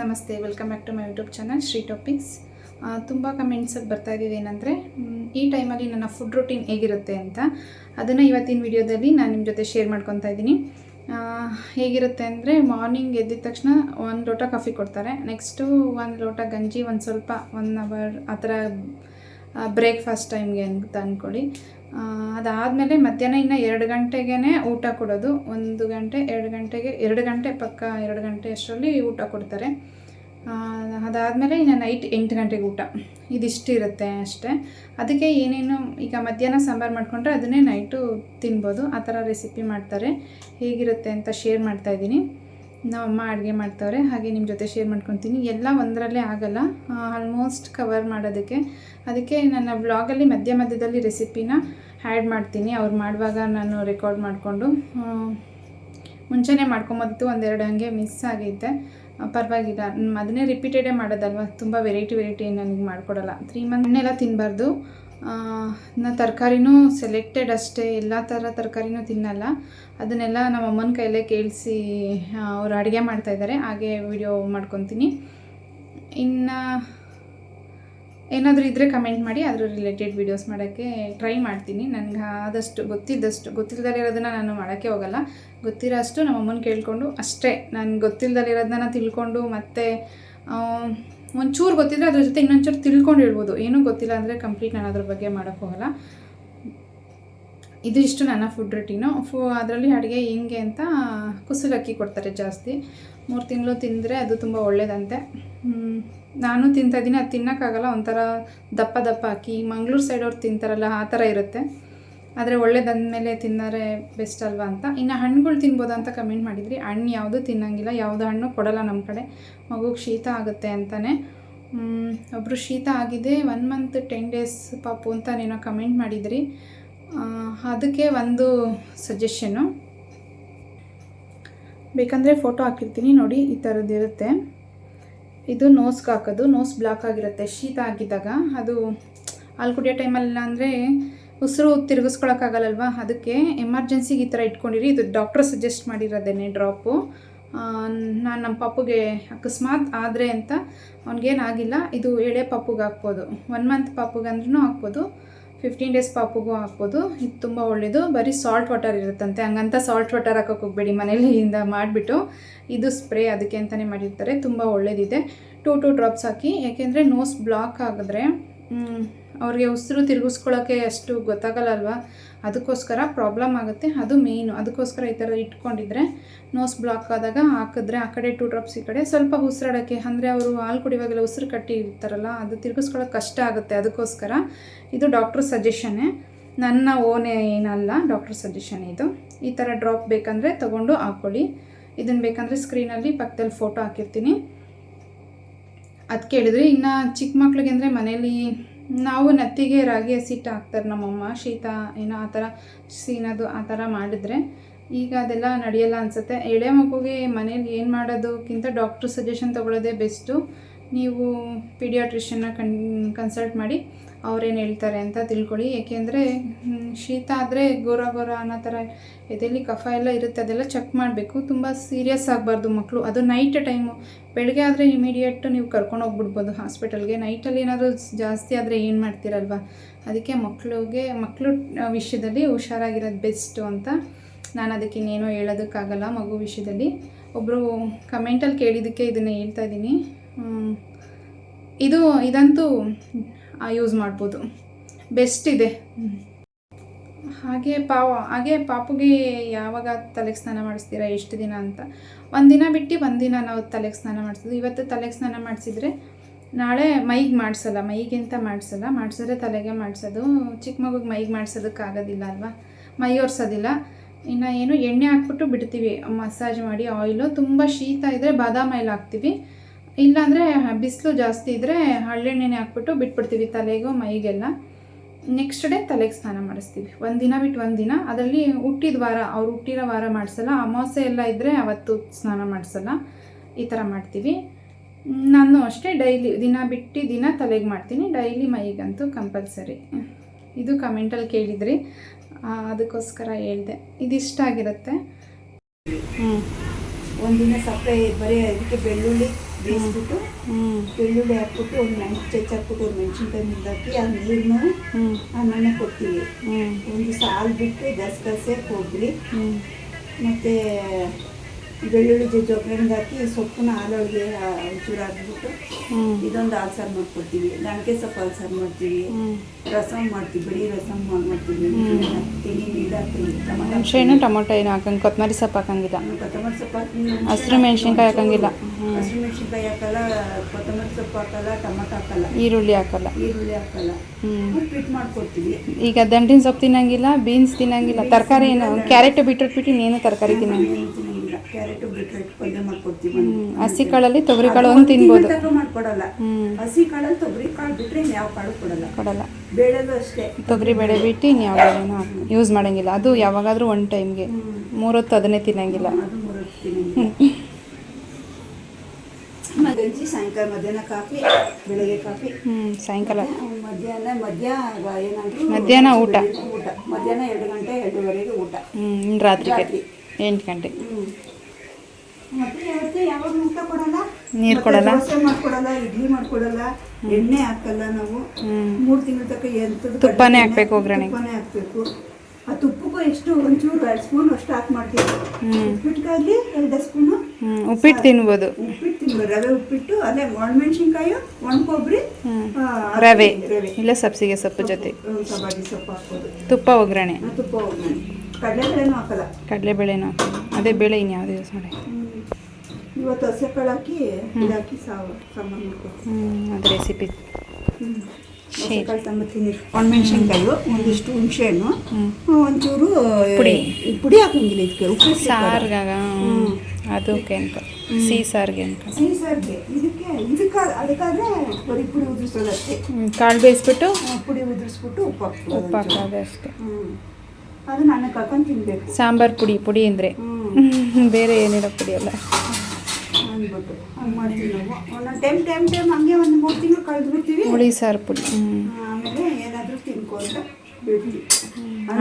ನಮಸ್ತೆ welcome back to my YouTube channel Shri topics ತುಂಬ comments ಬರ್ತಾ ಇದ್ದೀವಿ ಏನಂದರೆ ಈ ಟೈಮಲ್ಲಿ ನನ್ನ ಫುಡ್ ರೂಟೀನ್ ಹೇಗಿರುತ್ತೆ ಅಂತ. ಅದನ್ನು ಇವತ್ತಿನ ವಿಡಿಯೋದಲ್ಲಿ ನಾನು ನಿಮ್ಮ ಜೊತೆ ಶೇರ್ ಮಾಡ್ಕೊತಾ ಇದ್ದೀನಿ. ಹೇಗಿರುತ್ತೆ ಅಂದರೆ ಮಾರ್ನಿಂಗ್ ಎದ್ದಿದ ತಕ್ಷಣ ಒಂದು ಲೋಟ ಕಾಫಿ ಕೊಡ್ತಾರೆ. ನೆಕ್ಸ್ಟು ಒಂದು ಲೋಟ ಗಂಜಿ ಒಂದು ಸ್ವಲ್ಪ ಒನ್ ಅವರ್ ಆ ಥರ ಬ್ರೇಕ್ಫಾಸ್ಟ್ ಟೈಮ್ಗೆ ಅಂತ ಅಂದ್ಕೊಳ್ಳಿ ಅದಾದಮೇಲೆ ಮಧ್ಯಾಹ್ನ ಇನ್ನು ಎರಡು ಗಂಟೆಗೇ ಊಟ ಕೊಡೋದು. ಒಂದು ಗಂಟೆ, ಎರಡು ಗಂಟೆಗೆ, ಎರಡು ಗಂಟೆ ಪಕ್ಕ ಎರಡು ಗಂಟೆ ಅಷ್ಟರಲ್ಲಿ ಊಟ ಕೊಡ್ತಾರೆ. ಅದಾದಮೇಲೆ ಇನ್ನು ನೈಟ್ ಎಂಟು ಗಂಟೆಗೆ ಊಟ. ಇದಿಷ್ಟು ಇರುತ್ತೆ ಅಷ್ಟೇ. ಅದಕ್ಕೆ ಏನೇನು ಈಗ ಮಧ್ಯಾಹ್ನ ಸಾಂಬಾರು ಮಾಡಿಕೊಂಡ್ರೆ ಅದನ್ನೇ ನೈಟು ತಿನ್ಬೋದು. ಆ ಥರ ರೆಸಿಪಿ ಮಾಡ್ತಾರೆ. ಹೇಗಿರುತ್ತೆ ಅಂತ ಶೇರ್ ಮಾಡ್ತಾಯಿದ್ದೀನಿ ನಮ್ಮ ಅಮ್ಮ ಅಡುಗೆ ಮಾಡ್ತವ್ರೆ, ಹಾಗೆ ನಿಮ್ಮ ಜೊತೆ ಶೇರ್ ಮಾಡ್ಕೊತೀನಿ. ಎಲ್ಲ ಒಂದರಲ್ಲೇ ಆಗಲ್ಲ. ಆಲ್ಮೋಸ್ಟ್ ಕವರ್ ಮಾಡೋದಕ್ಕೆ. ಅದಕ್ಕೆ ನನ್ನ ಬ್ಲಾಗಲ್ಲಿ ಮಧ್ಯ ಮಧ್ಯದಲ್ಲಿ ರೆಸಿಪಿನ ಆ್ಯಡ್ ಮಾಡ್ತೀನಿ. ಅವ್ರು ಮಾಡುವಾಗ ನಾನು ರೆಕಾರ್ಡ್ ಮಾಡಿಕೊಂಡು ಮುಂಚೆನೇ ಮಾಡ್ಕೊಂಬತ್ತು ಒಂದೆರಡು ಹಂಗೆ ಮಿಸ್ ಆಗೈತೆ. ಪರವಾಗಿಲ್ಲ. ಅದನ್ನೇ ರಿಪೀಟೆಡೇ ಮಾಡೋದಲ್ವ? ತುಂಬ ವೆರೈಟಿ ವೆರೈಟಿ ನನಗೆ ಮಾಡಿಕೊಡಲ್ಲ. ತ್ರೀ ಮಂತ್ ಎಲ್ಲ ತಿನ್ನಬಾರ್ದು ನಾ ತರಕಾರಿನೂ ಸೆಲೆಕ್ಟೆಡ್ ಅಷ್ಟೇ. ಎಲ್ಲ ಥರ ತರಕಾರಿನೂ ತಿನ್ನಲ್ಲ. ಅದನ್ನೆಲ್ಲ ನಮ್ಮ ಅಮ್ಮನ ಕೈಲೇ ಕೇಳಿಸಿ ಅವರು ಅಡುಗೆ ಮಾಡ್ತಾಯಿದ್ದಾರೆ ಹಾಗೆ ವಿಡಿಯೋ ಮಾಡ್ಕೊತೀನಿ. ಇನ್ನು ಏನಾದರೂ ಇದ್ದರೆ ಕಮೆಂಟ್ ಮಾಡಿ. ಅದ್ರ ರಿಲೇಟೆಡ್ ವೀಡಿಯೋಸ್ ಮಾಡೋಕ್ಕೆ ಟ್ರೈ ಮಾಡ್ತೀನಿ. ನನಗೆ ಆದಷ್ಟು ಗೊತ್ತಿದ್ದಷ್ಟು ಗೊತ್ತಿಲ್ಲದಲ್ಲಿರೋದನ್ನ ನಾನು ಮಾಡೋಕ್ಕೆ ಹೋಗಲ್ಲ. ಗೊತ್ತಿರೋ ಅಷ್ಟು ನಮ್ಮ ಅಮ್ಮನ ಕೇಳಿಕೊಂಡು ಅಷ್ಟೇ. ನಾನು ಗೊತ್ತಿಲ್ಲದಲ್ಲಿರೋದನ್ನ ನಾನು ತಿಳ್ಕೊಂಡು ಮತ್ತೆ ಒಂಚೂರು ಗೊತ್ತಿದ್ರೆ ಅದ್ರ ಜೊತೆ ಇನ್ನೊಂಚೂರು ತಿಳ್ಕೊಂಡು ಹೇಳ್ಬೋದು. ಏನೂ ಗೊತ್ತಿಲ್ಲ ಅಂದರೆ ಕಂಪ್ಲೀಟ್ ನಾನು ಅದ್ರ ಬಗ್ಗೆ ಮಾಡೋಕ್ಕೆ ಹೋಗಲ್ಲ. ಇದಿಷ್ಟು ನನ್ನ ಫುಡ್ ರುಟೀನು ಫು, ಅದರಲ್ಲಿ ಅಡುಗೆ ಹೆಂಗೆ ಅಂತ ಕುಸುಗಕ್ಕಿ ಕೊಡ್ತಾರೆ ಜಾಸ್ತಿ. ಮೂರು ತಿಂಗಳು ತಿಂದರೆ ಅದು ತುಂಬ ಒಳ್ಳೆಯದಂತೆ ನಾನು ನಾನು ತಿಂತಾಯಿದ್ದೀನಿ ಅದು ತಿನ್ನೋಕ್ಕಾಗಲ್ಲ, ಒಂಥರ ದಪ್ಪ ದಪ್ಪ ಅಕ್ಕಿ. ಮಂಗ್ಳೂರು ಸೈಡವ್ರು ತಿಂತಾರಲ್ಲ, ಆ ಥರ ಇರುತ್ತೆ. ಆದರೆ ಒಳ್ಳೇದಂದಮೇಲೆ ತಿನ್ನೋರೆ ಬೆಸ್ಟ್ ಅಲ್ವಾ ಅಂತ. ಇನ್ನು ಹಣ್ಣುಗಳು ತಿನ್ಬೋದು ಅಂತ ಕಮೆಂಟ್ ಮಾಡಿದ್ರಿ. ಹಣ್ಣು ಯಾವುದು ತಿನ್ನಂಗಿಲ್ಲ. ಯಾವುದು ಹಣ್ಣು ಕೊಡಲ್ಲ ನಮ್ಮ ಕಡೆ. ಮಗುಗೆ ಶೀತ ಆಗುತ್ತೆ ಅಂತಲೇ ಒಬ್ಬರು ಶೀತ ಆಗಿದೆ. ಒನ್ ಮಂತ್ ಟೆನ್ ಡೇಸ್ ಪಾಪು ಅಂತ ನೀನೋ ಕಮೆಂಟ್ ಮಾಡಿದ್ರಿ. ಅದಕ್ಕೆ ಒಂದು ಸಜೆಷನ್ನು ಬೇಕಂದರೆ ಫೋಟೋ ಹಾಕಿರ್ತೀನಿ. ನೋಡಿ, ಈ ಥರದ್ದು ಇರುತ್ತೆ. ಇದು ನೋಸ್ಗೆ ಹಾಕೋದು. ನೋಸ್ ಬ್ಲಾಕ್ ಆಗಿರುತ್ತೆ. ಶೀತ ಆಗಿದ್ದಾಗ ಅದು ಹಾಲು ಕುಡಿಯೋ ಟೈಮಲ್ಲಿ ಅಂದರೆ ಉಸಿರು ತಿರುಗಿಸ್ಕೊಳಕ್ಕಾಗಲ್ಲಲ್ವ? ಅದಕ್ಕೆ ಎಮರ್ಜೆನ್ಸಿಗೆ ಈ ಥರ ಇಟ್ಕೊಂಡಿರಿ. ಇದು ಡಾಕ್ಟ್ರ್ ಸಜೆಸ್ಟ್ ಮಾಡಿರೋದೇನೆ ಡ್ರಾಪು. ನಾನು ನಮ್ಮ ಪಾಪುಗೆ ಅಕಸ್ಮಾತ್ ಆದರೆ ಅಂತ ಅವ್ನಿಗೇನಾಗಿಲ್ಲ ಇದು ಎಳೆ ಪಾಪುಗೆ ಹಾಕ್ಬೋದು. ಒನ್ ಮಂತ್ ಪಾಪುಗೆ ಅಂದ್ರೂ ಹಾಕ್ಬೋದು. ಫಿಫ್ಟೀನ್ ಡೇಸ್ ಪಾಪುಗೂ ಹಾಕ್ಬೋದು. ಇದು ತುಂಬ ಒಳ್ಳೆಯದು ಬರೀ ಸಾಲ್ಟ್ ವಾಟರ್ ಇರುತ್ತಂತೆ. ಹಂಗಂತ ಸಾಲ್ಟ್ ವಾಟರ್ ಹಾಕೋಕೆ ಮನೇಲಿ ಇಂದ ಮಾಡಿಬಿಟ್ಟು ಇದು ಸ್ಪ್ರೇ ಅದಕ್ಕೆ ಅಂತಲೇ ಮಾಡಿರ್ತಾರೆ. ತುಂಬ ಒಳ್ಳೆಯದಿದೆ ಟೂ ಟೂ ಡ್ರಾಪ್ಸ್ ಹಾಕಿ. ಯಾಕೆಂದರೆ ನೋಸ್ ಬ್ಲಾಕ್ ಆಗಿದ್ರೆ ಅವ್ರಿಗೆ ಉಸಿರು ತಿರುಗಿಸ್ಕೊಳ್ಳೋಕ್ಕೆ ಅಷ್ಟು ಗೊತ್ತಾಗಲ್ಲ ಅಲ್ವಾ ಅದಕ್ಕೋಸ್ಕರ ಪ್ರಾಬ್ಲಮ್ ಆಗುತ್ತೆ. ಅದು ಮೇಯ್ನು ಅದಕ್ಕೋಸ್ಕರ ಈ ಥರ ಇಟ್ಕೊಂಡಿದ್ರೆ ನೋಸ್ ಬ್ಲಾಕ್ ಆದಾಗ ಹಾಕಿದ್ರೆ ಆ ಕಡೆ ಟೂ ಡ್ರಾಪ್ಸ್ ಈ ಕಡೆ ಸ್ವಲ್ಪ ಉಸಿರಾಡೋಕ್ಕೆ. ಅಂದರೆ ಅವರು ಹಾಲು ಕುಡಿಯುವಾಗೆಲ್ಲ ಉಸಿರು ಕಟ್ಟಿ ಇರ್ತಾರಲ್ಲ, ಅದು ತಿರುಗಿಸ್ಕೊಳ್ಳೋಕೆ ಕಷ್ಟ ಆಗುತ್ತೆ. ಅದಕ್ಕೋಸ್ಕರ ಇದು ಡಾಕ್ಟ್ರ್ ಸಜೆಷನ್ನೇ ನನ್ನ ಓನೇ ಏನಲ್ಲ ಡಾಕ್ಟ್ರ್ ಸಜೆಷನ್ ಇದು. ಈ ಥರ ಡ್ರಾಪ್ ಬೇಕಂದರೆ ತೊಗೊಂಡು ಹಾಕ್ಕೊಳ್ಳಿ. ಇದನ್ನು ಬೇಕಂದರೆ ಸ್ಕ್ರೀನಲ್ಲಿ ಪಕ್ಕದಲ್ಲಿ ಫೋಟೋ ಹಾಕಿರ್ತೀನಿ. ಅದು ಕೇಳಿದ್ರಿ ಇನ್ನು ಚಿಕ್ಕ ಮಕ್ಳಿಗೆ ಅಂದರೆ ಮನೇಲಿ ನಾವು ನತ್ತಿಗೆ ರಾಗಿ ಹಸಿಟ್ಟು ಹಾಕ್ತಾರೆ ನಮ್ಮಮ್ಮ, ಶೀತ, ಏನೋ ಆ ಥರ ಸೀನೋದು ಆ ಥರ ಮಾಡಿದ್ರೆ ಈಗ ಅದೆಲ್ಲ ನಡೆಯಲ್ಲ ಅನಿಸುತ್ತೆ. ಎಳೆ ಮಗುಗೆ ಮನೇಲಿ ಏನು ಮಾಡೋದಕ್ಕಿಂತ ಡಾಕ್ಟ್ರ್ ಸಜೆಷನ್ ತೊಗೊಳ್ಳೋದೇ ಬೆಸ್ಟು ನೀವು ಪೀಡಿಯಾಟ್ರಿಷನ್ನ ಕನ್, ಕನ್ಸಲ್ಟ್ ಮಾಡಿ ಅವ್ರೇನು ಹೇಳ್ತಾರೆ ಅಂತ ತಿಳ್ಕೊಳ್ಳಿ. ಏಕೆಂದರೆ ಶೀತ ಆದರೆ ಗೋರ ಗೋರ ಅನ್ನೋ ಥರ ಎದೆಯಲ್ಲಿ ಕಫ ಎಲ್ಲ ಇರುತ್ತೆ, ಅದೆಲ್ಲ ಚೆಕ್ ಮಾಡಬೇಕು. ತುಂಬ ಸೀರಿಯಸ್ ಆಗಬಾರ್ದು ಮಕ್ಕಳು ಅದು ನೈಟ್ ಟೈಮು. ಬೆಳಗ್ಗೆ ಆದರೆ ಇಮಿಡಿಯೇಟ್ ನೀವು ಕರ್ಕೊಂಡು ಹೋಗ್ಬಿಡ್ಬೋದು ಹಾಸ್ಪಿಟಲ್ಗೆ. ನೈಟಲ್ಲಿ ಏನಾದರೂ ಜಾಸ್ತಿ ಆದರೆ ಏನು ಮಾಡ್ತೀರಲ್ವ? ಅದಕ್ಕೆ ಮಕ್ಕಳಿಗೆ ಮಕ್ಕಳು ವಿಷಯದಲ್ಲಿ ಹುಷಾರಾಗಿರೋದು ಬೆಸ್ಟು ಅಂತ ನಾನು ಅದಕ್ಕೆ ಇನ್ನೇನೋ ಹೇಳೋದಕ್ಕಾಗಲ್ಲ ಮಗು ವಿಷಯದಲ್ಲಿ. ಒಬ್ಬರು ಕಮೆಂಟಲ್ಲಿ ಕೇಳಿದ್ದಕ್ಕೆ ಇದನ್ನು ಹೇಳ್ತಾ ಇದ್ದೀನಿ. ಇದು, ಇದಂತೂ ಯೂಸ್ ಮಾಡ್ಬೋದು. ಬೆಸ್ಟ್ ಇದೆ. ಹಾಗೆ ಪಾವ, ಹಾಗೆ ಪಾಪುಗೆ ಯಾವಾಗ ತಲೆಗೆ ಸ್ನಾನ ಮಾಡಿಸ್ತೀರಾ, ಎಷ್ಟು ದಿನ ಅಂತ. ಒಂದಿನ ಬಿಟ್ಟು ಒಂದಿನ ನಾವು ತಲೆಗೆ ಸ್ನಾನ ಮಾಡಿಸೋದು. ಇವತ್ತು ತಲೆಗೆ ಸ್ನಾನ ಮಾಡಿಸಿದ್ರೆ ನಾಳೆ ಮೈಗೆ ಮಾಡಿಸಲ್ಲ, ಮೈಗಿಂತ ಮಾಡಿಸಲ್ಲ. ಮಾಡಿಸಿದ್ರೆ ತಲೆಗೆ ಮಾಡಿಸೋದು. ಚಿಕ್ಕ ಮಗುಗೆ ಮೈಗೆ ಮಾಡಿಸೋದಕ್ಕಾಗೋದಿಲ್ಲ ಅಲ್ವಾ? ಮೈ ಒರೆಸೋದಿಲ್ಲ. ಇನ್ನು ಏನು ಎಣ್ಣೆ ಹಾಕ್ಬಿಟ್ಟು ಬಿಡ್ತೀವಿ. ಮಸಾಜ್ ಮಾಡಿ, ಆಯಿಲು, ತುಂಬ ಶೀತ ಇದ್ದರೆ ಬಾದಾಮ್ ಆಯಿಲ್ ಹಾಕ್ತೀವಿ. ಇಲ್ಲಾಂದರೆ ಬಿಸಿಲು ಜಾಸ್ತಿ ಇದ್ದರೆ ಹಳ್ಳೆಣ್ಣೆನೆ ಹಾಕ್ಬಿಟ್ಟು ಬಿಟ್ಬಿಡ್ತೀವಿ ತಲೆಗೂ ಮೈಗೆಲ್ಲ. ನೆಕ್ಸ್ಟ್ ಡೇ ತಲೆಗೆ ಸ್ನಾನ ಮಾಡಿಸ್ತೀವಿ. ಒಂದು ದಿನ ಬಿಟ್ಟು ಒಂದು ದಿನ. ಅದರಲ್ಲಿ ಹುಟ್ಟಿದ ವಾರ, ಅವ್ರು ಹುಟ್ಟಿರೋ ವಾರ ಮಾಡಿಸಲ್ಲ. ಅಮಾವಾಸ್ಯೆ ಎಲ್ಲ ಇದ್ದರೆ ಅವತ್ತು ಸ್ನಾನ ಮಾಡಿಸಲ್ಲ. ಈ ಥರ ಮಾಡ್ತೀವಿ. ನಾನು ಅಷ್ಟೇ ಡೈಲಿ ದಿನ ಬಿಟ್ಟು ದಿನ ತಲೆಗೆ ಮಾಡ್ತೀನಿ. ಡೈಲಿ ಮೈಗಂತೂ ಕಂಪಲ್ಸರಿ. ಇದು ಕಮೆಂಟಲ್ಲಿ ಕೇಳಿದ್ರಿ. ಅದಕ್ಕೋಸ್ಕರ ಹೇಳಿದೆ. ಇದಿಷ್ಟ ಆಗಿರುತ್ತೆ ಹ್ಞೂ ಒಂದಿನ ಸಪ್ಪೆ ಬರೀ ಅದಕ್ಕೆ ಬೆಳ್ಳುಳ್ಳಿ ಬೇಯಿಸ್ಬಿಟ್ಟು ಹ್ಞೂ ಬೆಳ್ಳುಳ್ಳಿ ಹಾಕ್ಬಿಟ್ಟು ಒಂದು ಮೆಣಸು ಚೆಚ್ಚ ಹಾಕ್ಬಿಟ್ಟು ಒಂದು ಮೆಣಸಿನ್ಕಾಯಿ ಮುಂದಾಕಿ ಆ ನೀರನ್ನು ಹ್ಞೂ ಅನ್ನನೇ ಕೊಡ್ತೀವಿ ಹ್ಞೂ ಒಂದು ಸಾಲು ಬಿಟ್ಟು ಗಸಗಸೆ ಕೊಬ್ಬರಿ ಹ್ಞೂ ಮತ್ತು ಬೆಳ್ಳುಳ್ಳಿ ಜಜ್ಜಿ ಒಗ್ಗರಣೆಗೆ ಹಾಕಿ ಸೊಪ್ಪನ್ನ ಹಾಲೊಳಗೆ ಒಂಚೂರು ಹಾಕ್ಬಿಟ್ಟು ಇದೊಂದು ಹಾಲು ಸಾರು ಮಾಡ್ಕೊಡ್ತೀವಿ. ಲಂಕೆ ಸೊಪ್ಪು ಹಾಲು ಸಾರು ಮಾಡ್ತೀವಿ. ರಸಂ ರಸಮ್ ಮಾಡ್ತೀವಿ. ಬಿಳಿ ರಸಮ್ ಮಾಡ್ಕೊಡ್ತೀವಿ ಹಾಕ್ತೀವಿ. ಟೊಮಟೊ ಹುಣಸೆಹಣ್ಣು ಟೊಮೊಟೊ ಏನು ಹಾಕಂಗೆ ಕೊತ್ತಂಬರಿ ಸೊಪ್ಪು ಹಾಕಂಗಿಲ್ಲ. ಕೊತ್ತಂಬರಿ ಸೊಪ್ಪು ಹಾಕಿ ಹಸಿರು ಮೆಣಸಿನ್ಕಾಯಿ ಹಾಕಂಗಿಲ್ಲ. ಹಸಿರು ಮೆಣಸಿನ್ಕಾಯಿ ಹಾಕಲ್ಲ ಕೊತ್ತಂಬರಿ ಸೊಪ್ಪು ಹಾಕಲ್ಲ ಟೊಮೊಟೊ ಹಾಕಲ್ಲ. ಈರುಳ್ಳಿ ಹಾಕಲ್ಲ. ಈರುಳ್ಳಿ ಹಾಕಲ್ಲ. ಉಪ್ಪಿಟ್ಟು ಮಾಡ್ಕೊಡ್ತೀವಿ. ಈಗ ದಂಟಿನ ಸೊಪ್ಪು ತಿನ್ನಂಗಿಲ್ಲ ಬೀನ್ಸ್ ತಿನ್ನಂಗಿಲ್ಲ ತರಕಾರಿ ಏನು ಕ್ಯಾರೆಟ್ ಬಿಟ್ಟು ಬಿಟ್ಟು ಇನ್ನೇನು ತರಕಾರಿ ತಿನ್ನಂಗಿಲ್ಲ. ಕ್ಯಾರೆಟ್ ಬೀಟ್ರೂಟ್ ಪಲ್ಯ ಮಾಡ್ಕೊಡ್ತೀವಿ ಹಸಿ ಕಾಳಲ್ಲಿ ತೊಗರಿ ಕಾಳು ಒಂದು ತಿನ್ಬೋದು. ತನಕ ಮಾಡ್ಕೊಡಲ್ಲ. ಹಸಿ ಕಾಳಲ್ಲಿ ತೊಗರಿ ಕಾಳು ಬಿಟ್ರೆ ಯಾವ ಕಾಳು ಕೊಡಲ್ಲ. ಕೊಡಲ್ಲ. ಬೇಳೆದು ಅಷ್ಟೇ. ತೊಗರಿ ಬೇಳೆ ಬಿಟ್ಟು ಇನ್ನು ಯಾವ ಯೂಸ್ ಮಾಡಂಗಿಲ್ಲ. ಅದು ಯಾವಾಗಾದ್ರೂ ಒನ್ ಟೈಮ್ಗೆ ಮೂರೊತ್ತು ಅದನ್ನೇ ತಿನ್ನಂಗಿಲ್ಲ. ಅದು ಮೂರೊತ್ತು ತಿನ್ನಂಗಿಲ್ಲ. ಗಂಜಿ ಸಾಯಂಕಾಲ ಮಧ್ಯಾಹ್ನ ಕಾಫಿ ಬೆಳಗ್ಗೆ ಕಾಫಿ. ಹ್ಞೂ ಸಾಯಂಕಾಲ. ಮಧ್ಯಾಹ್ನ ಮಧ್ಯ ಏನಾದ್ರು ಮಧ್ಯಾಹ್ನ ಊಟ. ಊಟ ಮಧ್ಯಾಹ್ನ ಎರಡು ಗಂಟೆ ಎರಡೂವರೆಗೆ ಊಟ. ರಾತ್ರಿಗೆ ರಾತ್ರಿ. ಎಂಟು ಗಂಟೆ. ಹ್ಮ್. ಮತ್ತೆ ಯಾವತ್ತೇ ಯಾವಾಗ ಊಟ ಕೊಡಲ್ಲ ನೀರ್ ಕೊಡಲ್ಲ? ದೋಸೆ ಮಾಡ್ಕೊಡಲ್ಲ ಇಡ್ಲಿ ಮಾಡ್ಕೊಡಲ್ಲ ಎಣ್ಣೆ ಹಾಕಲ್ಲ ನಾವು. ಮೂರು ತಿಂಗಳ ತನಕ ಎಂತದ್ದು ತುಪ್ಪನೇ ಹಾಕ್ಬೇಕು ಒಗ್ಗರಣೆ. ತುಪ್ಪನೇ ಹಾಕ್ಬೇಕು. ಆ ತುಪ್ಪಕ್ಕೂ ಎಷ್ಟು ಒಂಚೂರು ಎರಡು ಸ್ಪೂನ್ ಅಷ್ಟು ಹಾಕಿ ಮಾಡ್ತೀವಿ. ಉಪ್ಪಿಟ್ಟಿಗಾಗ್ಲಿ ಎರಡು ಸ್ಪೂನು. ಉಪ್ಪಿಟ್ಟು ತಿನ್ಬೋದು. ಉಪ್ಪಿಟ್ಟು ತಿನ್ಬೋದು. ರವೆ ಉಪ್ಪಿಟ್ಟು ಅದೇ ಒಣಮೆಣ್ಸಿನ್ಕಾಯಿ ಒಣ ಕೊಬ್ಬರಿ ರವೆ. ರವೆ. ಇಲ್ಲ ಸಬ್ಸಿಗೆ ಸೊಪ್ಪು ಜೊತೆ. ಸಬ್ಬಾಗಿ ಸೊಪ್ಪು ಹಾಕ್ಬೋದು. ತುಪ್ಪ ಒಗ್ಗರಣೆ. ತುಪ್ಪ ಒಗ್ಗರಣೆ. ಕಡಲೆಬೇಳೆನೂ ಹಾಕಲ್ಲ. ಕಡಲೆಬೇಳೆನೂ ಅದೇ ಬೇಳೆ ಇನ್ಯಾವುದು ಯೂಸ್ ಮಾಡಿ. ಇವತ್ತು ಹಸೆ ಕಾಳು ಹಾಕಿ ಇದಾಕಿ ಸಾವು ಸಾಂಬಾರು ಮಾಡ್ಕೊಡ್ತೀವಿ ಹ್ಞೂ ಅದು ರೆಸಿಪಿ ಹಸೆ ಕಾಳು ಸಾಂಬಾರು ತಿನ್ನಿ ಒಣಮೆಣ್ಸಿನ್ಕಾಯಿ ಒಂದಿಷ್ಟು ಹುಣಸೆಹಣ್ಣು ಹ್ಞೂ ಒಂಚೂರು ಪುಡಿ. ಪುಡಿ ಹಾಕಂಗಿಲ್ಲ ಇದಕ್ಕೆ ಉಪ್ಪು ಸಾರ್ಗಾಗ. ಅದಕ್ಕೆ ಅಂತ. ಸಿಹಿ ಸಾರಿಗೆ ಅನ್ಕ ಸಿಹಿ ಸಾರಿಗೆ ಇದಕ್ಕೆ ಇದಕ್ಕೆ ಅದಕ್ಕಾದ್ರೆ ಬರೀ ಪುಡಿ ಉದುರಿಸೋದು ಕಾಳು ಬೇಯಿಸ್ಬಿಟ್ಟು ಪುಡಿ ಉದುರಿಸ್ಬಿಟ್ಟು ಉಪ್ಪು ಹಾಕ್ಬೋದು ಉಪ್ಪು ಹಾಕೋದು ಅಷ್ಟೇ. ಹ್ಞೂ ಅದು ನಾನು ಕರ್ಕೊಂಡು ತಿನ್ಬೇಕು. ಸಾಂಬಾರ್ ಪುಡಿ ಪುಡಿ ಅಂದರೆ. ಬೇರೆ ಏನಿಲ್ಲ ಪುಡಿ ಅಲ್ಲ ಅಂದ್ಬಿಟ್ಟು ಹಂಗೆ ಮಾಡ್ತೀವಿ ನಾವು. ಒಂದೊಂದು ಟೈಮ್ ಟೈಮ್ ಟೈಮ್ ಹಂಗೆ ಒಂದು ಮೂರು ತಿಂಗಳು ಕಳೆದು ಬಿಡ್ತೀವಿ ಹುಳಿ ಸಾರು ಪುಡಿ ಆಮೇಲೆ ಏನಾದರೂ ತಿನ್ಕೊಂತ ಬಿಡ್ತೀವಿ.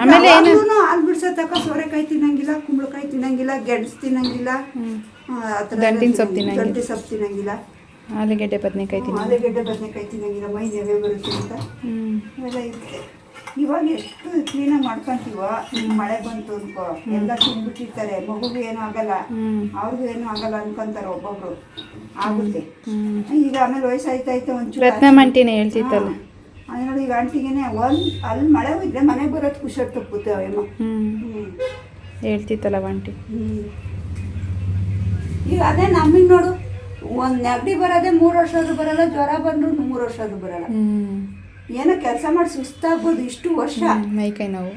ಆಮೇಲೆ ಹಾಲು ಬಿಡ್ಸೋ ತಕ್ಕ ಸೋರೆಕಾಯಿ ತಿನ್ನಂಗಿಲ್ಲ ಕುಂಬಳಕಾಯಿ ತಿನ್ನಂಗಿಲ್ಲ ಗೆಣಸು ತಿನ್ನಂಗಿಲ್ಲ ದಂಟಿನ ಸೊಪ್ಪು ತಿನ್ನಂಗಿಲ್ಲ. ದಂಟಿನ ಸೊಪ್ಪು ತಿನ್ನಂಗಿಲ್ಲ. ಆಲೂಗೆಡ್ಡೆ ಬದನೆಕಾಯಿ ತಿನ್ನ ಆಲೂಗೆಡ್ಡೆ ಬದನೆಕಾಯಿ ತಿನ್ನಂಗಿಲ್ಲ. ಮೈ ನೆವೆ ಬರುತ್ತೆ ಅಂತ ಹ್ಞೂ ಇವೆಲ್ಲ ಇರುತ್ತೆ. ಇವಾಗ ಎಷ್ಟು ಕ್ಲೀನಾಗಿ ಮಾಡ್ಕೊಂತೀವ ಮಳೆ ಬಂತು ಅನ್ಕೋ ಎಲ್ಲ ತಿಂದ್ಬಿಟ್ಟಿರ್ತಾರೆ ಮಗುಗೆ ಏನೂ ಆಗಲ್ಲ ಅವ್ರಿಗೂ ಏನೂ ಆಗಲ್ಲ ಅನ್ಕೊಂತಾರೆ ಒಬ್ಬೊಬ್ರು. ಆಗುತ್ತೆ. ಈಗ ಆಮೇಲೆ ವಯಸ್ಸಾಯ್ತಾಯ್ತು ಒಂಚೂರು ರತ್ನ ಮಂಟಿನೇ ಹೇಳ್ತಿತ್ತಲ್ಲ ನೋಡಿ ಈಗ ಆಂಟಿಗೆನೆ ಒಂದು ಅಲ್ಲಿ ಮಳೆ ಹೋಗಿದ್ರೆ ಮನೆಗೆ ಬರೋದು ಖುಷಿ ತಪ್ಪುತ್ತೆ ಅವೇನು ಹೇಳ್ತಿತ್ತಲ್ಲ ಆಂಟಿ. ಈಗ ಅದೇ ನಮಗೆ ನೋಡು ಒಂದು ನೆಗಡಿ ಬರೋದೇ ಮೂರು ವರ್ಷ ಆದ್ರೂ ಬರಲ್ಲ ಜ್ವರ ಬಂದ್ರು ಮೂರು ವರ್ಷ ಆದ್ರೂ ಬರಲ್ಲ ಏನೋ ಕೆಲಸ ಮಾಡಿ ಸುಸ್ತಾಗ್ಬೋದು ಇಷ್ಟು ವರ್ಷ. ಮೈಕೈ ನೋವು.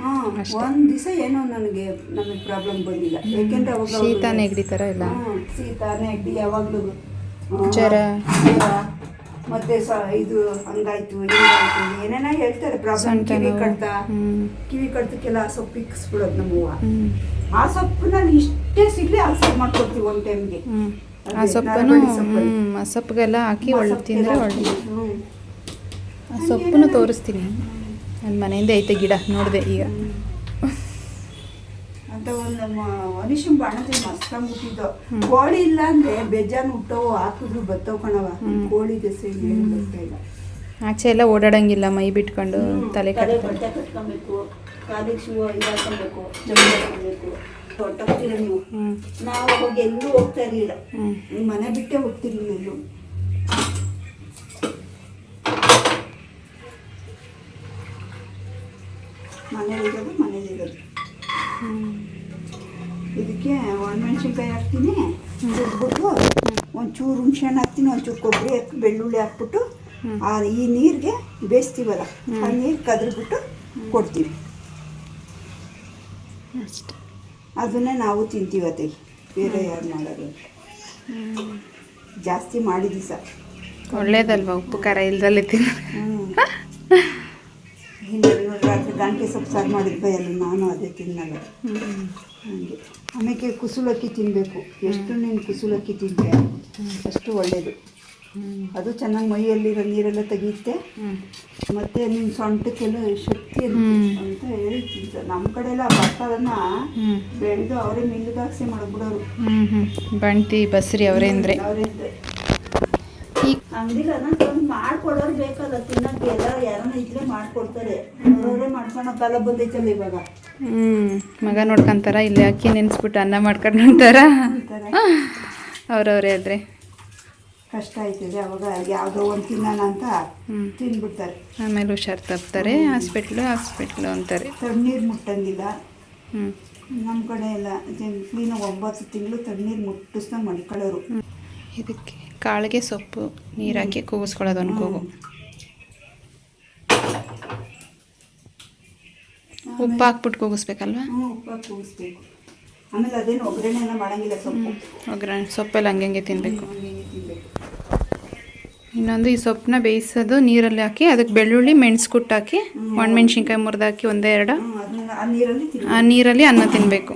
ಒಂದು ದಿವಸ ಏನೋ ನನಗೆ ನಮಗೆ ಪ್ರಾಬ್ಲಮ್ ಬಂದಿಲ್ಲ. ಯಾಕೆಂದ್ರೆ ಅವಾಗ ಶೀತ ನೆಗಡಿ ಥರ ಇಲ್ಲ? ಶೀತ ನೆಗಡಿ ಯಾವಾಗಲೂ ಜ್ವರ. ಮತ್ತೆ ಸ ಇದು ಹಂಗಾಯ್ತು ಹಿಂಗಾಯ್ತು ಏನೇನೋ ಹೇಳ್ತಾರೆ. ಪ್ರಾಬ್ಲಮ್ ಕಿವಿ. ಕಡ್ತ. ಕಿವಿ ಕಡ್ತಕ್ಕೆಲ್ಲ ಆ ಸೊಪ್ಪು ಇಕ್ಸ್ಬಿಡೋದು ನಮ್ಮವ್ವ ಆ ಸೊಪ್ಪು ನಾನು ಇಷ್ಟೇ ಸಿಗ್ಲಿ ಆ ಸೊಪ್ಪು ಮಾಡ್ಕೊಡ್ತೀವಿ ಒಂದು ಟೈಮ್ಗೆ ಆ ಸೊಪ್ಪನ್ನು ಆ ಸೊಪ್ಪಿಗೆಲ್ಲ ಹಾಕಿ ಒಳ್ಳೆ ತಿಂದರೆ ಒಳ್ಳೆ. ಆ ಸೊಪ್ಪನ್ನು ತೋರಿಸ್ತೀನಿ. ನನ್ನ ಮನೆಯಿಂದ ಐತೆ ಗಿಡ ನೋಡಿದೆ ಈಗ. ಅಂತ ಒಂದು ಮನುಷ್ಯನ್ ಬಾಣತಿ ಮಸ್ತ ಮುಟ್ಟಿದ್ದು ಕೋಳಿ ಇಲ್ಲ ಅಂದ್ರೆ ಬೇಜಾನ್ ಹುಟ್ಟವು ಹಾಕಿದ್ರು ಬತ್ತವ್ ಕಣವ ಕೋಳಿ ದಸೆ ಏನು ಬರ್ತಾ ಇಲ್ಲ. ಆಚೆ ಎಲ್ಲ ಓಡಾಡಂಗಿಲ್ಲ ಮೈ ಬಿಟ್ಕೊಂಡು ತಲೆ ಕಟ್ತಾರೆ ಬಟ್ಟೆ ಕಟ್ಕೊಬೇಕು ಕಾಲಿಗೆ ಶೂ ಇದಾಕೊಬೇಕು ಹೊಟ್ಟೋಗ್ತೀರ ನೀವು? ನಾವು ಅವಾಗ ಎಲ್ಲೂ ಹೋಗ್ತಾ ಇರಲಿಲ್ಲ. ಮನೆ ಬಿಟ್ಟೆ ಹೋಗ್ತಿರ್ಲಿಲ್ಲ ಎಲ್ಲೂ. ಮನೇಲಿರೋದು ಮನೇಲಿರೋದು ಇದಕ್ಕೆ ಒಣಮೆಣ್ಸಿನ್ಕಾಯಿ ಹಾಕ್ತೀನಿ ರುಬ್ಬಿಟ್ಟು ಒಂಚೂರು ಹುಣ್ಸೆಹಣ್ಣು ಹಾಕ್ತೀನಿ ಒಂಚೂರು ಕೊಬ್ಬರಿ ಹಾಕಿ ಬೆಳ್ಳುಳ್ಳಿ ಹಾಕ್ಬಿಟ್ಟು ಆ ಈ ನೀರಿಗೆ ಬೇಯಿಸ್ತೀವಲ್ಲ ಆ ನೀರು ಕದ್ರಿಬಿಟ್ಟು ಕೊಡ್ತೀವಿ. ಅದನ್ನೇ ನಾವು ತಿಂತೀವಿ ಅತ್ತೆ ಬೇರೆ ಯಾರು ಮಾಡೋದು ಜಾಸ್ತಿ ಮಾಡಿದ್ದೀವಿ ಸರ್. ಒಳ್ಳೇದಲ್ವಾ ಉಪ್ಪು ಖಾರ ಇಲ್ದಲ್ಲಿ ತಿನ್ನ ಹಿಂದೆ ರಾತ್ರಿ ಗಂಟೆ ಸೊಪ್ಪು ಸಾರು ಮಾಡಿದ್ವಿ ಎಲ್ಲ ನಾನು ಅದೇ ತಿನ್ನಲ್ಲ. ಹಾಗೆ. ಆಮೇಲೆ ಕುಸುಲಕ್ಕಿ ತಿನ್ನಬೇಕು ಎಷ್ಟು ನೀನು ಕುಸುಲಕ್ಕಿ ತಿಂದರೆ ಅಷ್ಟು ಒಳ್ಳೆಯದು ಅದು ಚೆನ್ನಾಗಿ ಮೈಯಲ್ಲಿರೋ ನೀರೆಲ್ಲ ತೆಗೆಯುತ್ತೆ. ಮತ್ತು ನಿಮ್ಮ ಸೊಂಟಕ್ಕೆಲ್ಲ ಶಕ್ತಿ ಅಂತ ಹೇಳ್ತಿದ್ದ ನಮ್ಮ ಕಡೆ ಎಲ್ಲ ಭತ್ತದನ್ನ ಬೆಳೆದು ಅವರೇ ಮಿಲ್ಗಾಕ್ಸಿ ಮಾಡ್ಬಿಡೋರು. ಹ್ಮ್ ಬಂಟಿ ಬಸ್ರಿ ಅವರೇ ಅಂದರೆ ಅವರೇ ತಂದು ಮಾಡ್ಕೊಡೋರು ಬೇಕಲ್ಲ ತಿನ್ನಕ್ಕೆ ಎಲ್ಲ ಯಾರನ್ನ ಇದ್ರೆ ಮಾಡ್ಕೊಡ್ತಾರೆ. ಅವರೇ ಮಾಡ್ಕೊಳೋ ಕಾಲ ಬಂದೈತಲ್ಲ ಇವಾಗ. ಹ್ಮ್ ಮಗ ನೋಡ್ಕೊಂತಾರ ಇಲ್ಲಿ ಅಕ್ಕಿ ನೆನ್ಸ್ಬಿಟ್ಟು ಅನ್ನ ಮಾಡ್ಕೊಂಡು ಅಂತಾರ ಅಂತಾರೆ ಅವ್ರವ್ರೇ ಆದರೆ. ಕಷ್ಟ ಆಯ್ತದೆ ಅವಾಗ ಯಾವುದೋ ಒಂದು ತಿನ್ನೋಣ ಅಂತ ತಿಂದ್ಬಿಡ್ತಾರೆ ಆಮೇಲೆ ಹುಷಾರು ತಪ್ತಾರೆ ಹಾಸ್ಪಿಟ್ಲು ಹಾಸ್ಪಿಟ್ಲು ಅಂತಾರೆ. ತಣ್ಣೀರು ಮುಟ್ಟಂಗಿಲ್ಲ. ಹ್ಞೂ ನಮ್ಮ ಕಡೆ ಎಲ್ಲ ಕ್ಲೀನಾಗಿ ಒಂಬತ್ತು ತಿಂಗಳು ತಣ್ಣೀರು ಮುಟ್ಟಿಸ್ದಂಗೆ ಮಡ್ಕೊಳ್ಳೋರು ಇದಕ್ಕೆ ಕಾಳಿಗೆ ಸೊಪ್ಪು ನೀರಾಕಿ ಹಾಕಿ ಕೂಗಿಸ್ಕೊಳ್ಳೋದು ಒಂದು ಕೂಗು ಉಪ್ಪು ಹಾಕ್ಬಿಟ್ಟು ಕೂಗಿಸ್ಬೇಕಲ್ವಾ? ಆಮೇಲೆ ಅದೇನು ಒಗ್ಗರಣೆ ಎಲ್ಲ ಮಾಡಂಗಿಲ್ಲ ಸೊಪ್ಪು. ಒಗ್ಗರಣೆ ಸೊಪ್ಪೆಲ್ಲ ಹಂಗೆ ತಿನ್ನಬೇಕು ಇನ್ನೊಂದು ಈ ಸೊಪ್ಪನ್ನ ಬೇಯಿಸೋದು ನೀರಲ್ಲಿ ಹಾಕಿ ಅದಕ್ಕೆ ಬೆಳ್ಳುಳ್ಳಿ ಮೆಣಸು ಕುಟ್ಟಾಕಿ ಒಣಮೆಣ್ಸಿನ್ಕಾಯಿ ಮುರಿದಾಕಿ ಒಂದೆರಡು. ಆ ನೀರಲ್ಲಿ ಆ ನೀರಲ್ಲಿ ಅನ್ನ ತಿನ್ನಬೇಕು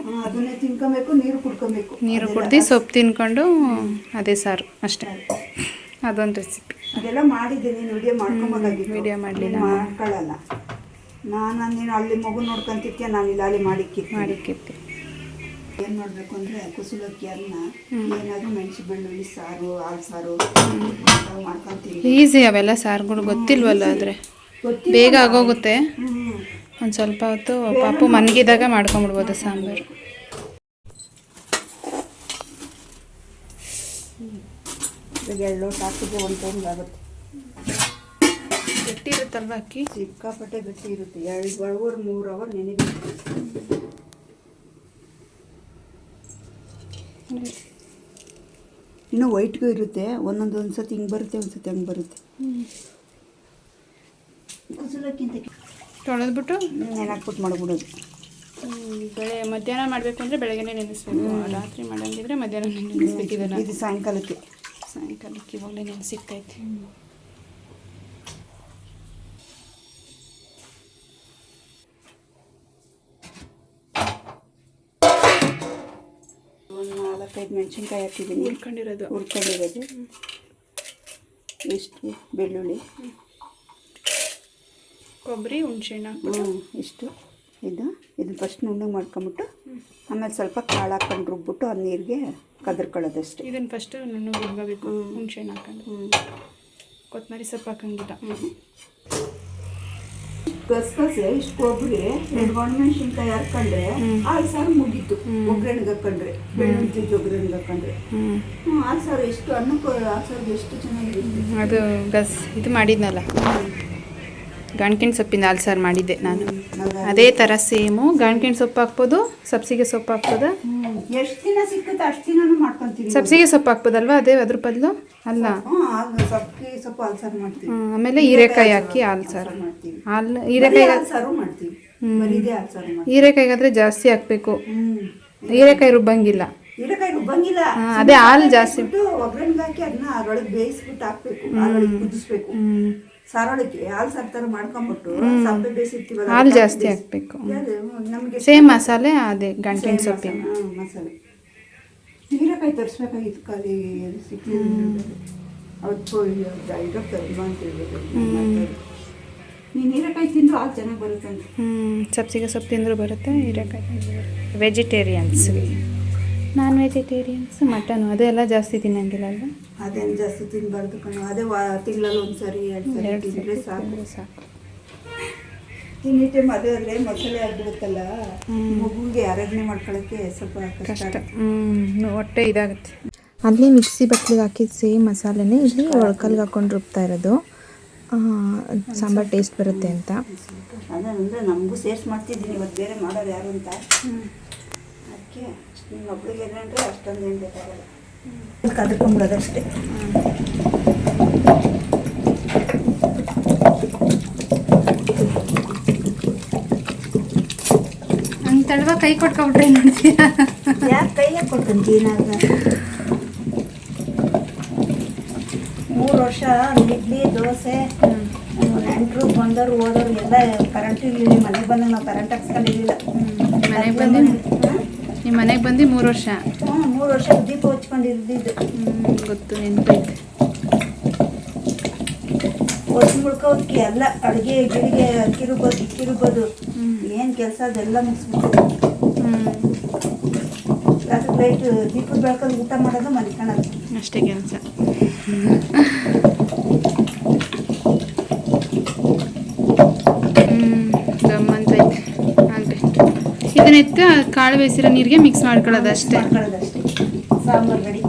ತಿನ್ಕೊಬೇಕು ನೀರು ಕುಡ್ಕೊಬೇಕು. ನೀರು ಕುಡ್ದು ಸೊಪ್ಪು ತಿನ್ಕೊಂಡು ಅದೇ ಸಾರು ಅಷ್ಟೇ. ಅದೊಂದು ರೆಸಿಪಿ ಅದೆಲ್ಲ ಮಾಡಿದ್ದೆ ನೀನು ವಿಡಿಯೋ ಮಾಡ್ಕೊಬೋದಾಗಿತ್ತು ವಿಡಿಯೋ ಮಾಡಲಿಲ್ಲ ಮಾಡ್ಕೊಳ್ಳಲ್ಲ. ನಾನು ನೀನು ಅಲ್ಲಿ ಮಗು ನೋಡ್ಕೊಂತಿರ್ತೀಯ ನಾನು ಇಲ್ಲಿ ಅಲ್ಲಿ ಮಾಡಿಕ್ಕಿರ್ತೀನಿ ಮಾಡಿಕ್ಕಿರ್ತಿ ಏನು ಮಾಡಬೇಕು ಅಂದರೆ ಕುಸುಲಕ್ಕಿ ಅನ್ನ ಏನಾದರೂ ಮೆಣಸು ಬೆಳ್ಳುಳ್ಳಿ ಸಾರು ಹಾಲು ಸಾರು ಮಾಡ್ಕೊತೀವಿ ಈಸಿ ಅವೆಲ್ಲ ಸಾರುಗಳು ಗೊತ್ತಿಲ್ವಲ್ಲ ಆದರೆ? ಬೇಗ ಆಗೋಗುತ್ತೆ. ಒಂದು ಸ್ವಲ್ಪ ಹೊತ್ತು ಪಾಪು ಮನ್ಗಿದಾಗ ಮಾಡ್ಕೊಂಬಿಡ್ಬೋದು ಸಾಂಬಾರು? ಇವಾಗ ಎರಡು ಲೋಟ ಹಾಕಿದ್ರೆ ಒಂದು ಟೈಮ್ ಆಗುತ್ತೆ. ಗಟ್ಟಿ ಇರುತ್ತಲ್ವ ಅಕ್ಕಿ? ಸಿಕ್ಕಾಪಟ್ಟೆ ಗಟ್ಟಿ ಇರುತ್ತೆ ಎರಡು ಅವರ್ ಮೂರು ಅವರ್ ನೆನೆಬೇಕು. ಇನ್ನೂ ವೈಟ್ಗೂ ಇರುತ್ತೆ. ಒಂದೊಂದು ಒಂದು ಸತಿ ಹಿಂಗೆ ಬರುತ್ತೆ ಒಂದು ಸತಿ ಹಂಗೆ ಬರುತ್ತೆ. ಕುಸುಲಕ್ಕಿಂತ ತೊಳೆದ್ಬಿಟ್ಟು? ನೆನಾಕ್ಬಿಟ್ಟು ಮಾಡ್ಬಿಡೋದು. ಬೆಳೆ ಮಧ್ಯಾಹ್ನ ಮಾಡಬೇಕು ಅಂದರೆ ಬೆಳಗ್ಗೆ ನೆನೆಸ್ಬೇಕು ರಾತ್ರಿ ಮಾಡಂಗಿದ್ರೆ ಮಧ್ಯಾಹ್ನ ನೆನೆಸ್ಬೇಕು ಇದನ್ನು. ಇದು ಸಾಯಂಕಾಲಕ್ಕೆ. ಸಾಯಂಕಾಲಕ್ಕೆ ಇವಾಗಲೇ ನೆನೆಸಿಕ್ತೈತಿ ಒಂದು ನಾಲ್ಕೈದು ಮೆಣಸಿನ್ಕಾಯಿ ಹಾಕಿದ್ದೀನಿ. ಹುರ್ಕೊಂಡಿರೋದು. ಹುರ್ಕೊಂಡಿರೋದು. ಇಷ್ಟು ಬೆಳ್ಳುಳ್ಳಿ. ಕೊಬ್ಬರಿ ಹುಣಸೆಹಣ್ಣು ಹ್ಞೂ ಇಷ್ಟು. ಇದು ಇದು ಫಸ್ಟ್ ನುಣ್ಣಗೆ ಮಾಡ್ಕೊಂಬಿಟ್ಟು ಆಮೇಲೆ ಸ್ವಲ್ಪ ಕಾಳು ಹಾಕೊಂಡು ರುಬ್ಬಿಟ್ಟು ಆ ನೀರಿಗೆ ಕದರ್ಕೊಳ್ಳೋದಷ್ಟೇ. ಇದನ್ನು ಫಸ್ಟ್ ನುಣ್ಣಗೆ ರುಬ್ಕೋಬೇಕು ಹುಣ್ಸೆಹಣ್ಣು ಹಾಕೊಂಡು. ಹ್ಞೂ ಕೊತ್ತಂಬರಿ ಸೊಪ್ಪು ಹಾಕಂಗಿಲ್ಲ ಗಸಗಸೆ ಇಷ್ಟು ಕೊಬ್ಬರಿ ಎರಡು ಒಣಮೆಣಸಿನ್ಕಾಯಿ ಹಾಕೊಂಡ್ರೆ ಆರು ಸಾರು ಮುಗೀತು ಒಗ್ಗರಣೆಗೆ ಹಾಕೊಂಡ್ರೆ ಬೆಳ್ಳುಳ್ಳಿ ಒಗ್ಗರಣೆಗೆ ಹಾಕೊಂಡ್ರೆ. ಹ್ಞೂ ಸಾವಿರ ಸಾರು ಎಷ್ಟು ಅನ್ನಕ್ಕೆ ಆರು ಸಾರು ಎಷ್ಟು ಚೆನ್ನಾಗಿ ಅದು ಗಸ್ ಇದು ಮಾಡಿದ್ನಲ್ಲ. ಗಂಟಿನ ಸೊಪ್ಪಿನ ಹಾಲು ಸಾರು ಮಾಡಿದ್ದೆ ನಾನು. ಅದೇ ಥರ ಸೇಮು. ಗಂಟಿನ ಸೊಪ್ಪು ಹಾಕ್ಬೋದು ಸಬ್ಸಿಗೆ ಸೊಪ್ಪು ಹಾಕ್ಬೋದಾ? ಎಷ್ಟು ದಿನ ಸಿಕ್ಕುತ್ತೆ ಅಷ್ಟು ದಿನ ಮಾಡ್ಕೊಂತೀವಿ ಸಬ್ಸಿಗೆ ಸೊಪ್ಪು ಹಾಕ್ಬೋದಲ್ವಾ? ಅದೇ ಅದ್ರ ಬದಲು? ಅಲ್ಲ. ಅದು ಸೊಪ್ಪಿ ಹಾಲು ಸಾರು ಮಾಡ್ತೀವಿ ಆಮೇಲೆ ಹೀರೆಕಾಯಿ ಹಾಕಿ ಹಾಲು ಸಾರು ಮಾಡ್ತೀವಿ. ಹಾಲು ಹೀರೆಕಾಯಿ ಸಾರು ಮಾಡ್ತೀವಿ. ಹೀರೆಕಾಯಿಗಾದ್ರೆ ಜಾಸ್ತಿ ಹಾಕಬೇಕು. ಹೀರೆಕಾಯಿ ರುಬ್ಬಂಗಿಲ್ಲ. ಹೀರೆಕಾಯಿ ರುಬ್ಬಂಗಿಲ್ಲ. ಅದೇ ಹಾಲು ಜಾಸ್ತಿ. ಒಗ್ಗರಣೆಗೆ ಹಾಕಿ ಅದನ್ನ ಅದ್ರೊಳಗೆ ಬೇಯಿಸ್ಬಿಟ್ಟು ಹಾಕ್ಬೇಕು. ಕುದಿಸ್ಬೇಕು. ಹಾಲು ಸಾರು ಥರ ಮಾಡ್ಕೊಂಬಿಟ್ಟು ಸಪ್ಪೆ ಬೇಯಿಸಿರ್ತೀವಲ್ಲ ಹಾಲು ಜಾಸ್ತಿ ಹಾಕ್ಬೇಕು. ನಮಗೆ ಸೇಮ್ ಮಸಾಲೆ ಅದೇ ಗಂಟಿನ ಸೊಪ್ಪಿನ ಮಸಾಲೆ. ಹೀರೆಕಾಯಿ ತರಿಸ್ಬೇಕಾಗಿತ್ತು ಖಾಲಿ ಸಿಕ್ಕಿ ಅವತ್ತು ಅಂತ ಹೇಳ್ಬೇಕು ನೀನು ಹೀರೆಕಾಯಿ ತಿಂದು ಹಾಲು ಚೆನ್ನಾಗಿ ಬರುತ್ತೆ ಅಂತ. ಹ್ಮ್. ಸಬ್ಸಿಗೆ ಸೊಪ್ಪು ತಿಂದರೂ ಬರುತ್ತೆ ಹೀರೆಕಾಯಿ ವೆಜಿಟೇರಿಯನ್ಸ್ಗೆ ನಾನ್ ವೆಜಿಟೇರಿಯನ್ಸ್ ಮಟನು ಅದೆಲ್ಲ ಜಾಸ್ತಿ ತಿನ್ನಂಗಿಲ್ಲ ಅಲ್ವಾ? ಅದೇನು ಜಾಸ್ತಿ ತಿನ್ನಬಾರ್ದು ಕಣೋ. ಅದೇ ವಾ ತಿಂಗಳಲ್ಲಿ ಒಂದು ಸರಿ ಎರಡು ಸರಿ ತಿಂದರೆ ಸಾಕು. ಸಾಕು. ತಿನ್ನಿ ಟೈಮ್ ಅದೇ ಅಲ್ಲೇ ಮಸಾಲೆ ಆಗ್ಬಿಡುತ್ತಲ್ಲ ಮಗುಗೆ ಆರಾಧನೆ ಮಾಡ್ಕೊಳ್ಳೋಕ್ಕೆ ಸ್ವಲ್ಪ ಕಷ್ಟ ಹ್ಞೂ ಹೊಟ್ಟೆ ಇದಾಗುತ್ತೆ. ಅಲ್ಲಿ ಮಿಕ್ಸಿ ಬಟ್ಲಿಗೆ ಹಾಕಿದ ಸೇಮ್ ಮಸಾಲೆನೇ ಇಲ್ಲಿ ಒಳಕಲ್ಗೆ ಹಾಕೊಂಡು ರುಬ್ತಾ ಇರೋದು. ಸಾಂಬಾರು ಟೇಸ್ಟ್ ಬರುತ್ತೆ ಅಂತ. ಅದಂದ್ರೆ ನಮಗೂ ಸೇರ್ಸ್ ಮಾಡ್ತಿದ್ದೀನಿ ಇವತ್ತು ಬೇರೆ ಮಾಡೋದು ಯಾರು ಅಂತ. ಅದಕ್ಕೆ ನಿನ್ನೊಬ್ಳಿಗೆ ಏನಂದ್ರೆ ಅಷ್ಟೊಂದು ಏನು ಬೇಕಾಗಲ್ಲ ಕದ್ಕೊಂಬಿಡೋದಷ್ಟೇ. ಹಂಗೆ ತಳ್ವ ಕೈ ಕೊಟ್ಕೊಬಿಟ್ರೆ ನೋಡ್ತೀಯ ಯಾಕೆ ಕೈಯಾಗ ಕೊಡ್ತೀನಿ ಮೂರು ವರ್ಷ ಇಡ್ಲಿ ದೋಸೆ ನೆಂಟರು ಬಂದವರು ಓದೋರು ಎಲ್ಲ ಕರೆಂಟ್ ಇರಲಿಲ್ಲ. ಮನೆಗೆ ಬಂದಾಗ ನಾವು ಕರೆಂಟ್ ಹಾಕ್ಸ್ಕೊಂಡಿರಲಿಲ್ಲ. ಮನೆಗೆ ಬಂದು ನಿಮ್ಮ ಮನೆಗೆ ಬಂದು ಮೂರು ವರ್ಷ? ಹ್ಞೂ ಮೂರು ವರ್ಷ ದೀಪ ಹಚ್ಕೊಂಡಿದ್ದು ಹ್ಞೂ ಗೊತ್ತು ನೆನಪೈತೆ ಒತ್ತಿ ಮುಳ್ಕೋದಕ್ಕೆ ಎಲ್ಲ ಅಡುಗೆ ಗಿಡಿಗೆ ಕಿರುಬೋದು ಕಿರುಬೋದು. ಏನು ಕೆಲಸ ಅದೆಲ್ಲ ಮುಗಿಸ್ಬಿಟ್ಟು ರಾತ್ರಿ ಲೈಟ್ ದೀಪದ ಬೆಳಕಲ್ಲಿ ಊಟ ಮಾಡೋದು ಮಲ್ಕೊಳ್ಳೋದು ಅಷ್ಟೇ ಕೆಲಸ ಗಮ್ಮಂತೈತೆ ಆಗಲಿ ಇದನ್ನ ಎತ್ತು ಕಾಳು ಬೇಯಿಸಿರೋ ನೀರಿಗೆ ಮಿಕ್ಸ್ ಮಾಡ್ಕೊಳ್ಳೋದು ಅಷ್ಟೇ. ಸಾಂಬಾರ್ ರೆಡಿ.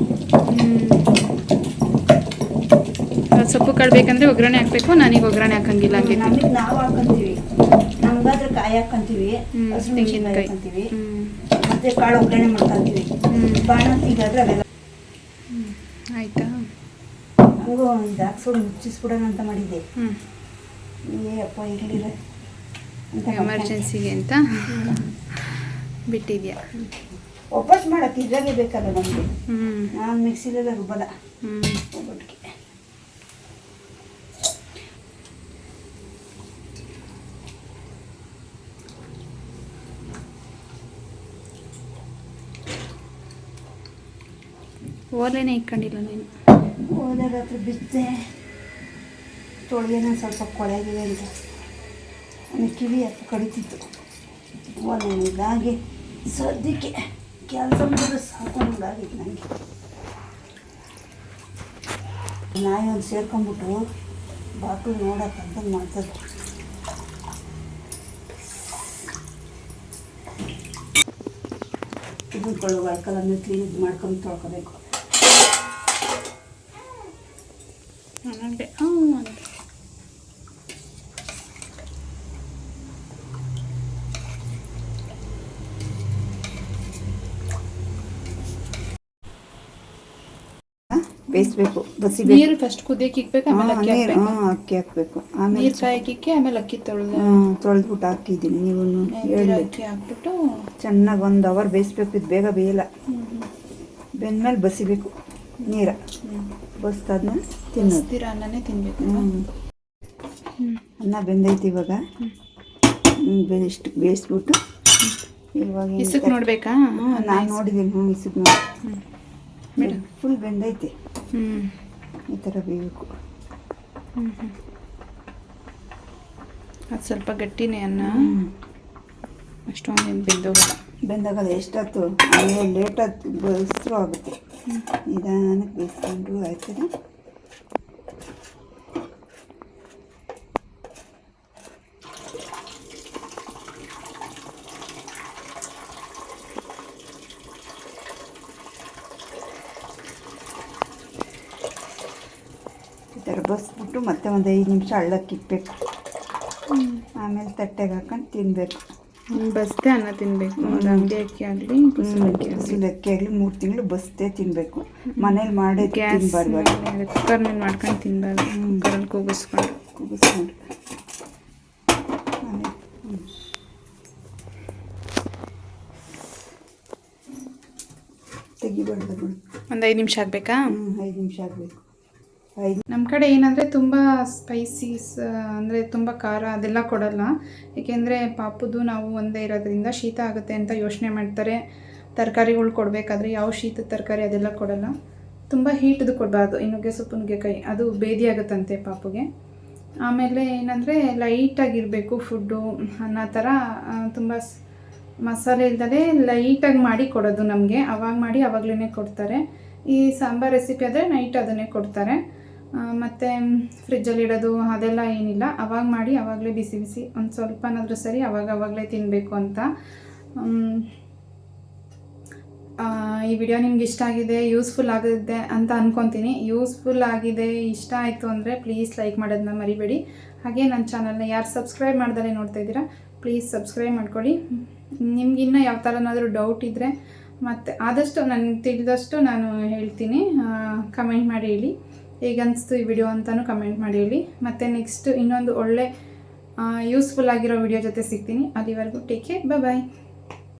ಸೊಪ್ಪು ಕಡ್ಬೇಕಂದ್ರೆ ಬೇಕಂದ್ರೆ ಒಗ್ಗರಣೆ ಹಾಕ್ಬೇಕು ನನಗೆ ಒಗ್ಗರಣೆ ಹಾಕಂಗಿಲ್ಲ ಹಂಗೆ ನಾವು ಹಾಕೊಂತೀವಿ. ನಮ್ಗಾದ್ರೆ ಕಾಯಿ ಹಾಕಂತೀವಿ ಮೆಣಸಿನ್ಕಾಯಿ ಹ್ಞೂ ಮತ್ತೆ ಕಾಳು ಒಗ್ಗರಣೆ ಮಾಡ್ಕೊಂತೀವಿ. ಬಾಣಂತಿಗಾದ್ರೆ ಅವೆಲ್ಲ ಆಯಿತಾ? ಹಂಗೂ ಒಂದು ಹಾಕ್ಸೋಡು ಮುಚ್ಚಿಸ್ಬಿಡೋಣ ಅಂತ ಮಾಡಿದ್ದೆ. ಏ ಅಪ್ಪ ಇರಲಿಲ್ಲ ಎಮರ್ಜೆನ್ಸಿಗೆ ಅಂತ ಬಿಟ್ಟಿದ್ಯಾ? ವಾಪಸ್ ಮಾಡಕ್ಕೆ ಇದ್ರಾಗೆ ಬೇಕಲ್ಲ ನಮಗೆ. ಹ್ಞೂ ನಾನು ಮಿಕ್ಸಿಲೆಲ್ಲ ರುಬ್ಬದ ಹ್ಞೂ ಒಬ್ಬಟ್ಟಿಗೆ ಓಲೆನೇ ಇಟ್ಕೊಂಡಿಲ್ಲ ನೀನು? ಹೋದ ರಾತ್ರಿ ಬಿದ್ದೆ ನಾನು ಸ್ವಲ್ಪ ಕೊಳೆಗಿದೆ ಅಂತ. ನನಗೆ ಕಿವಿ ಹತ್ತು ಕಡಿತಿತ್ತು. ಒಂದಾಗಿ ಸದ್ಯಕ್ಕೆ ಕೆಲಸ ಮಾಡಿದ್ರೆ ಸಾಕೊಂಡಾಗಿತ್ತು ನನಗೆ. ನಾಯಿ ಒಂದು ಸೇರ್ಕೊಂಡ್ಬಿಟ್ಟು ಬಾಕ್ಲು ನೋಡಕ್ಕಂತ ಮಾಡ್ತದೆ. ಇದು ಒಳಕಲನ್ನು ಕ್ಲೀನ್ ಮಾಡ್ಕೊಂಡು ತೊಳ್ಕೊಬೇಕು ನನಗೆ ಹ್ಞೂ ಅಂತ ಬೇಯಿಸ್ಬೇಕು ಬಸಿಬೇಕು ನೀರು ಫಸ್ಟ್ ಕುದಿಯಕ್ಕೆ ಇಕ್ಬೇಕು ಆಮೇಲೆ ಅಕ್ಕಿ ನೀರು ಹಾಕ್ಬೇಕು ಅಕ್ಕಿ ಹಾಕ್ಬೇಕು. ಆಮೇಲೆ ನೀರು ಕಾಯಕ್ಕೆ ಆಮೇಲೆ ಅಕ್ಕಿ ತೊಳೆದು. ತೊಳೆದ್ಬಿಟ್ಟು ಹಾಕಿದ್ದೀನಿ ನೀವು ಹೇಳಿ. ಅಕ್ಕಿ ಹಾಕ್ಬಿಟ್ಟು. ಚೆನ್ನಾಗಿ ಒಂದು ಅವರ್ ಬೇಯಿಸ್ಬೇಕು ಇದು ಬೇಗ ಬೇಯಲ್ಲ. ಬೆಂದ್ಮೇಲೆ ಬಸಿಬೇಕು ನೀರ. ಬಸ್ದಾದ್ಮೇಲೆ ತಿನ್ನೋದು. ಹಸ್ದಿರ ಅನ್ನನೇ ತಿನ್ಬೇಕು ಹ್ಞೂ ಅನ್ನ ಬೆಂದೈತೆ ಇವಾಗ. ಹ್ಮ್, ಬೆ- ಇಷ್ಟು ಬೇಯಿಸ್ಬಿಟ್ಟು ಇವಾಗ ಇಸಕ್ ನೋಡ್ಬೇಕಾ? ನಾನು ನೋಡಿದ್ದೀನಿ ಹ್ಞೂ ಇಸಿದ್ ನೋಡಿ. ಮೇಡಮ್. ಫುಲ್ ಬೆಂದೈತಿ. ಹ್ಮ್ ಈ ಥರ ಬೇಯಬೇಕು ಅದು ಸ್ವಲ್ಪ ಗಟ್ಟಿನೇ ಅನ್ನ. ಅಷ್ಟೊಂದೇನು ಬೆಂದೋಗಲ್ಲ. ಬೆಂದಾಗಲ್ಲ ಎಷ್ಟೊತ್ತು? ಅದೇ ಲೇಟಾಗಿ ಬೇಯಿಸ್ರು ಆಗುತ್ತೆ ನಿಧಾನಕ್ಕೆ ಬೇಯಿಸ್ಕೊಂಡು ಆಯ್ತದೆ ಬಸ್ಬಿಟ್ಟು ಮತ್ತೆ ಒಂದು ಐದು ನಿಮಿಷ ಹಳ್ಳಕ್ಕೆ ಇಕ್ಬೇಕು. ಆಮೇಲೆ ತಟ್ಟೆಗೆ ಹಾಕೊಂಡು ತಿನ್ನಬೇಕು ಬಸ್ತೆ ಅನ್ನ ತಿನ್ಬೇಕು. ಅದು ಅಂಗಡಿ ಅಕ್ಕಿ ಆಗಲಿ ಕುಸುಮಕ್ಕಿ ಅಕ್ಕಿ ಆಗಲಿ. ಮೂರು ತಿಂಗಳು ಬಸ್ತೆ ತಿನ್ನಬೇಕು ಮನೇಲಿ ಮಾಡಿ ತಿನ್ನಬಾರ್ದು ಕುಕ್ಕರ್ ಮೇಲೆ ಮಾಡ್ಕೊಂಡು ತಿನ್ನಬಾರ್ದು ಕುಕ್ಕರಲ್ಲಿ ಕೂಗಿಸ್ಕೊಂಡು. ಕೂಗಿಸ್ಕೊಂಡು. ತೆಗಿಬಾರ್ದು ಒಂದು ಐದು ನಿಮಿಷ ಆಗಬೇಕಾ? ಹ್ಞೂ ಐದು ನಿಮಿಷ ಆಗಬೇಕು. ನಮ್ಮ ಕಡೆ ಏನಂದರೆ ತುಂಬ ಸ್ಪೈಸೀಸ್ ಅಂದರೆ ತುಂಬ ಖಾರ ಅದೆಲ್ಲ ಕೊಡಲ್ಲ. ಏಕೆಂದರೆ ಪಾಪದ್ದು ನಾವು ಒಂದೇ ಇರೋದ್ರಿಂದ ಶೀತ ಆಗುತ್ತೆ ಅಂತ ಯೋಚನೆ ಮಾಡ್ತಾರೆ. ತರಕಾರಿಗಳು ಕೊಡಬೇಕಾದ್ರೆ ಯಾವ ಶೀತದ ತರಕಾರಿ ಅದೆಲ್ಲ ಕೊಡಲ್ಲ. ತುಂಬ ಹೀಟದ್ದು ಕೊಡಬಾರ್ದು. ಈ ಸೊಪ್ಪು ನುಗ್ಗೆಕಾಯಿ ಅದು ಬೇದಿ ಆಗುತ್ತಂತೆ ಪಾಪುಗೆ. ಆಮೇಲೆ ಏನಂದರೆ ಲೈಟಾಗಿರಬೇಕು ಫುಡ್ಡು ಅನ್ನೋ ಥರ ತುಂಬ ಮಸಾಲೆ ಇಲ್ದಲೇ ಲೈಟಾಗಿ ಮಾಡಿ ಕೊಡೋದು ನಮಗೆ. ಅವಾಗ ಮಾಡಿ ಅವಾಗಲೇ ಕೊಡ್ತಾರೆ. ಈ ಸಾಂಬಾರ್ ರೆಸಿಪಿ ಆದರೆ ನೈಟ್ ಅದನ್ನೇ ಕೊಡ್ತಾರೆ. ಮತ್ತು ಫ್ರಿಜ್ಜಲ್ಲಿ ಇಡೋದು ಅದೆಲ್ಲ ಏನಿಲ್ಲ. ಅವಾಗ ಮಾಡಿ, ಅವಾಗಲೇ ಬಿಸಿ ಬಿಸಿ ಒಂದು ಸ್ವಲ್ಪನಾದರೂ ಸರಿ ಅವಾಗ ಅವಾಗಲೇ ತಿನ್ನಬೇಕು ಅಂತ. ಈ ವಿಡಿಯೋ ನಿಮ್ಗೆ ಇಷ್ಟ ಆಗಿದೆ ಯೂಸ್ಫುಲ್ ಆಗಿದೆ ಅಂತ ಅಂದ್ಕೊತೀನಿ ಯೂಸ್ಫುಲ್ ಆಗಿದೆ, ಇಷ್ಟ ಆಯಿತು ಅಂದರೆ ಪ್ಲೀಸ್ ಲೈಕ್ ಮಾಡೋದನ್ನ ಮರಿಬೇಡಿ. ಹಾಗೆ ನನ್ನ ಚಾನಲ್ನ ಯಾರು ಸಬ್ಸ್ಕ್ರೈಬ್ ಮಾಡ್ದಲೇ ನೋಡ್ತಾ ಇದ್ದೀರಾ ಪ್ಲೀಸ್ ಸಬ್ಸ್ಕ್ರೈಬ್ ಮಾಡ್ಕೊಳ್ಳಿ. ನಿಮ್ಗೆ ಇನ್ನೂ ಯಾವ ಥರನಾದರೂ ಡೌಟ್ ಇದ್ದರೆ ಮತ್ತು ಆದಷ್ಟು ನನಗೆ ತಿಳಿದಷ್ಟು ನಾನು ಹೇಳ್ತೀನಿ. ಕಮೆಂಟ್ ಮಾಡಿ ಹೇಳಿ. ಹೇಗೆ ಅನಿಸ್ತು ಈ ವಿಡಿಯೋ ಅಂತಲೂ ಕಮೆಂಟ್ ಮಾಡಿ ಹೇಳಿ. ಮತ್ತು ನೆಕ್ಸ್ಟ್ ಇನ್ನೊಂದು ಒಳ್ಳೆ ಯೂಸ್ಫುಲ್ ಆಗಿರೋ ವಿಡಿಯೋ ಜೊತೆ ಸಿಗ್ತೀನಿ. ಅಲ್ಲಿವರೆಗೂ ಟೇಕ್ ಕೇರ್ ಬಾಯ್